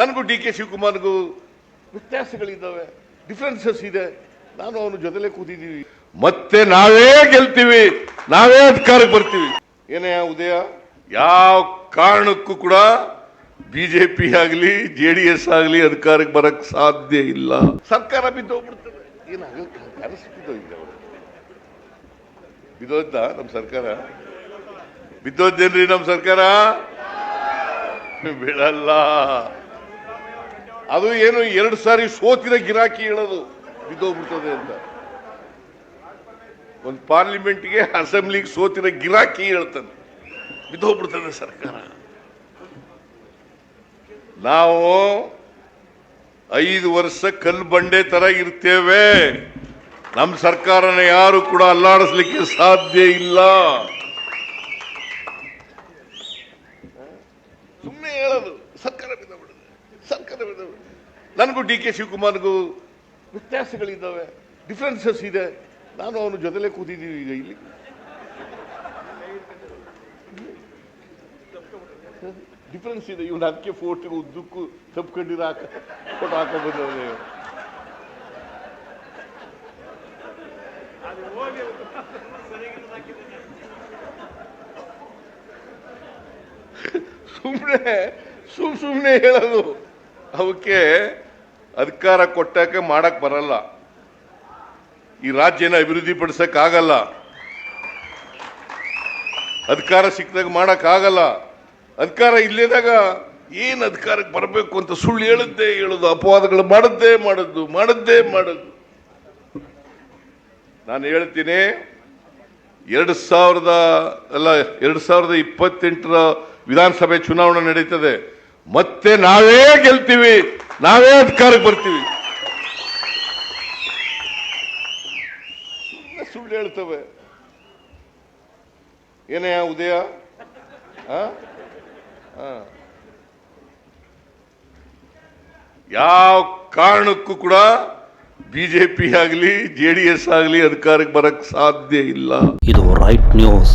ನನಗೂ D K ಶಿವಕುಮಾರ್ಗೂ ವ್ಯತ್ಯಾಸಗಳಿದ್ದಾವೆ ಡಿಫ್ರೆನ್ಸಸ್ ಇದೆ. ನಾನು ಅವನ ಜೊತೆಲೆ ಕೂತಿದ್ದೀವಿ. ಮತ್ತೆ ನಾವೇ ಗೆಲ್ತೀವಿ, ನಾವೇ ಅಧಿಕಾರಕ್ಕೆ ಬರ್ತೀವಿ. ಏನೇ ಉದಯ, ಯಾವ ಕಾರಣಕ್ಕೂ ಕೂಡ ಬಿಜೆಪಿ ಆಗಲಿ ಜೆ ಡಿ ಎಸ್ ಆಗಲಿ ಅಧಿಕಾರಕ್ಕೆ ಬರಕ್ ಸಾಧ್ಯ ಇಲ್ಲ. ಸರ್ಕಾರ ಬಿದ್ದೋಗ್ಬಿಡ್ತದೆ ಅವರು. ಬಿದ್ದೋದ್ದ ನಮ್ಮ ಸರ್ಕಾರ? ಬಿದ್ದೋದೇನ್ರಿ ನಮ್ಮ ಸರ್ಕಾರ? ಬಿಡಲ್ಲ. ಅದು ಏನು ಎರಡು ಸಾರಿ ಸೋತಿರ ಗಿರಾಕಿ ಹೇಳೋದು ಬಿದ್ದೋಗ್ಬಿಡ್ತದೆ ಅಂತ. ಒಂದು ಪಾರ್ಲಿಮೆಂಟ್ಗೆ ಅಸೆಂಬ್ಲಿಗೆ ಸೋತಿದ ಗಿರಾಕಿ ಹೇಳ್ತಾನೆ. ಬಿದ್ದೋಗ್ಬಿಡ್ತದೆ ಸರ್ಕಾರ. ನಾವು ಐದು ವರ್ಷ ಕಲ್ಲು ಬಂಡೆ ತರ ಇರ್ತೇವೆ. ನಮ್ಮ ಸರ್ಕಾರನ ಯಾರು ಕೂಡ ಅಲ್ಲಾಡಿಸ್ಲಿಕ್ಕೆ ಸಾಧ್ಯ ಇಲ್ಲ. ಸುಮ್ಮನೆ ಹೇಳೋದು, ಸರ್ಕಾರ ಬಿದ್ದೋಗ್ಬಿಡುತ್ತೆ. ಸರ್ಕಾರ ನನಗೂ ಡಿ ಕೆ ಶಿವಕುಮಾರ್ಗೂ ವ್ಯತ್ಯಾಸಗಳಿದ್ದಾವೆ ಡಿಫ್ರೆನ್ಸಸ್ ಇದೆ. ನಾನು ಅವನ ಜೊತೆಲೇ ಕೂತಿದ್ದೀವಿ ಈಗ ಇಲ್ಲಿ. ಡಿಫ್ರೆನ್ಸ್ ಇದೆ. ಇವನು ಅದಕ್ಕೆ ಫೋಟೋ ಉದ್ದಕ್ಕೂ ತಪ್ಕೊಂಡಿರೋ ಹಾಕ ಫೋಟೋ ಹಾಕೋಬೋದು ಸುಮ್ಮನೆ ಸುಮ್ ಸುಮ್ಮನೆ ಹೇಳೋದು. ಅವಕ್ಕೆ ಅಧಿಕಾರ ಕೊಟ್ಟಕ್ಕೆ ಮಾಡಕ್ ಬರಲ್ಲ. ಈ ರಾಜ್ಯನ ಅಭಿವೃದ್ಧಿ ಆಗಲ್ಲ. ಅಧಿಕಾರ ಸಿಕ್ಕಿದಾಗ ಆಗಲ್ಲ. ಅಧಿಕಾರ ಇಲ್ಲದಾಗ ಏನ್ ಅಧಿಕಾರಕ್ಕೆ ಬರಬೇಕು ಅಂತ ಸುಳ್ಳು ಹೇಳುತ್ತೆ ಹೇಳೋದು, ಅಪವಾದಗಳು ಮಾಡದ್ದೇ ಮಾಡದ್ದು ಮಾಡದ್ದೇ ಮಾಡದ್ದು ನಾನು ಹೇಳ್ತೀನಿ ಎರಡು ಸಾವಿರದ, ಅಲ್ಲ, ಎರಡು ಸಾವಿರದ ಇಪ್ಪತ್ತೆಂಟರ ವಿಧಾನಸಭೆ ಚುನಾವಣೆ ನಡೀತದೆ. ಮತ್ತೆ ನಾವೇ ಗೆಲ್ತೀವಿ. ನಾವೇ ಅಧಿಕಾರಕ್ಕೆ ಬರ್ತೀವಿ. ಸುಳ್ಳು ಹೇಳ್ತವೆ. ಏನೇ ಉದಯ. ಯಾವ ಕಾರಣಕ್ಕೂ ಕೂಡ ಬಿಜೆಪಿ ಆಗಲಿ ಜೆ ಡಿ ಎಸ್ ಆಗಲಿ ಅಧಿಕಾರಕ್ಕೆ ಬರಕ್ಕೆ ಸಾಧ್ಯ ಇಲ್ಲ. ಇದು ರೈಟ್ ನ್ಯೂಸ್